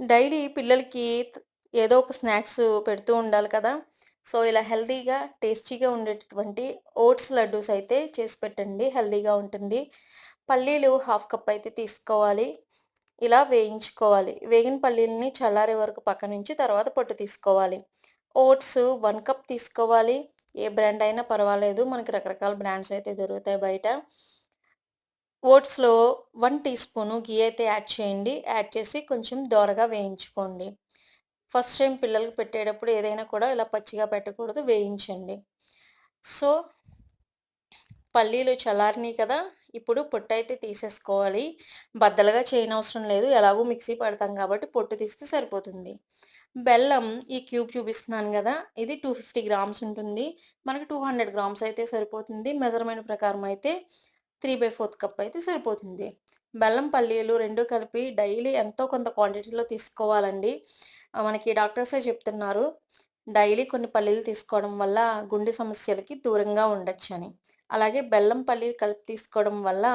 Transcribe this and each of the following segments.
Daily పిల్లలకి ఏదో ఒక స్నాక్స్ పెడుతూ ఉండాలి కదా. సో ఇలా హెల్తీగా టేస్టీగా ఉండేటటువంటి ఓట్స్ లడ్డూస్ అయితే చేసి పెట్టండి. హెల్తీగా ఉంటుంది. పల్లీలు హాఫ్ కప్ అయితే తీసుకోవాలి. ఇలా వేయించుకోవాలి. వేగిన పల్లీలని చల్లారే వరకు పక్క నుంచి తర్వాత పొట్టు తీసుకోవాలి. ఓట్స్ వన్ కప్ తీసుకోవాలి. ఏ బ్రాండ్ అయినా పర్వాలేదు. మనకి రకరకాల బ్రాండ్స్ అయితే దొరుకుతాయి బయట. ఓట్స్లో వన్ టీ స్పూను గీ అయితే యాడ్ చేయండి. యాడ్ చేసి కొంచెం దోరగా వేయించుకోండి. ఫస్ట్ టైం పిల్లలకి పెట్టేటప్పుడు ఏదైనా కూడా ఇలా పచ్చిగా పెట్టకూడదు వేయించండి. సో పల్లీలు చల్లారినాయి కదా ఇప్పుడు పొట్టు అయితే తీసేసుకోవాలి. బద్దలుగా చేయనవసరం లేదు ఎలాగో మిక్సీ పడతాం కాబట్టి పొట్టు తీస్తే సరిపోతుంది. బెల్లం ఈ క్యూబ్ చూపిస్తున్నాను కదా ఇది టూ ఫిఫ్టీ గ్రామ్స్ ఉంటుంది. మనకి టూ హండ్రెడ్ గ్రామ్స్ అయితే సరిపోతుంది. మెజర్మెంట్ ప్రకారం అయితే త్రీ బై ఫోర్త్ కప్ అయితే సరిపోతుంది. బెల్లం పల్లీలు రెండు కలిపి డైలీ ఎంతో కొంత క్వాంటిటీలో తీసుకోవాలండి. మనకి డాక్టర్సే చెప్తున్నారు డైలీ కొన్ని పల్లీలు తీసుకోవడం వల్ల గుండె సమస్యలకి దూరంగా ఉండొచ్చు అని అలాగే బెల్లం పల్లీలు కలిపి తీసుకోవడం వల్ల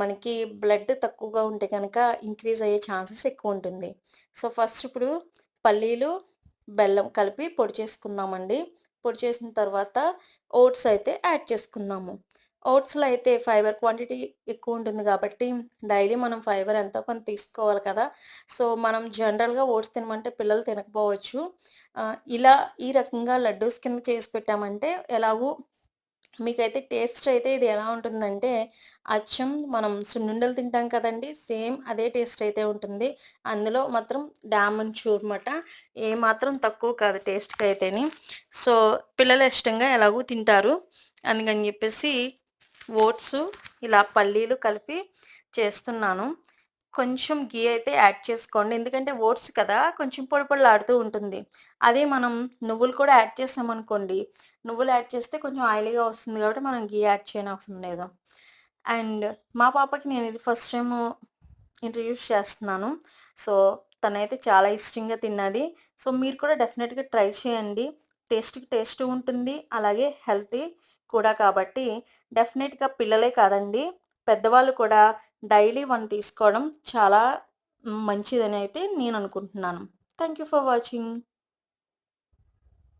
మనకి బ్లడ్ తక్కువగా ఉంటే కనుక ఇంక్రీజ్ అయ్యే ఛాన్సెస్ ఎక్కువ ఉంటుంది. సో ఫస్ట్ ఇప్పుడు పల్లీలు బెల్లం కలిపి పొడి చేసుకుందామండి. పొడి చేసిన తర్వాత ఓట్స్ అయితే యాడ్ చేసుకుందాము. ఓట్స్లో అయితే ఫైబర్ క్వాంటిటీ ఎక్కువ ఉంటుంది కాబట్టి డైలీ మనం ఫైబర్ ఎంతో కొంత తీసుకోవాలి కదా. సో మనం జనరల్గా ఓట్స్ తినమంటే పిల్లలు తినకపోవచ్చు. ఇలా ఈ రకంగా లడ్డూస్ కింద చేసి పెట్టామంటే ఎలాగూ మీకైతే టేస్ట్ అయితే ఇది ఎలా ఉంటుందంటే అచ్చం మనం సున్నుండలు తింటాం కదండి సేమ్ అదే టేస్ట్ అయితే ఉంటుంది. అందులో మాత్రం డామన్ చూర్మట ఏ మాత్రం తక్కువ కాదు టేస్ట్కి అయితేని. సో పిల్లలు ఇష్టంగా ఎలాగూ తింటారు. అందుకని చెప్పేసి ఓట్స్ ఇలా పల్లీలు కలిపి చేస్తున్నాను. కొంచెం గీ అయితే యాడ్ చేసుకోండి. ఎందుకంటే ఓట్స్ కదా కొంచెం పొడి పొడిలాడుతూ ఉంటుంది. అదే మనం నువ్వులు కూడా యాడ్ చేసామనుకోండి నువ్వులు యాడ్ చేస్తే కొంచెం ఆయిలీగా వస్తుంది కాబట్టి మనం గీ యాడ్ చేయనవసరం లేదు. అండ్ మా పాపకి నేను ఇది ఫస్ట్ టైం ఇంట్రడ్యూస్ చేస్తున్నాను. సో తనైతే చాలా ఇష్టంగా తిన్నది. సో మీరు కూడా డెఫినెట్గా ట్రై చేయండి. టేస్ట్కి టేస్ట్ ఉంటుంది. అలాగే హెల్తీ కూడా కాబట్టి డెఫినెట్గా పిల్లలే కాదండి. పెద్దవాళ్ళు కూడా డైలీ వన్ తీసుకోవడం చాలా మంచిదని అయితే నేను అనుకుంటున్నాను థ్యాంక్ యూ ఫర్ వాచింగ్.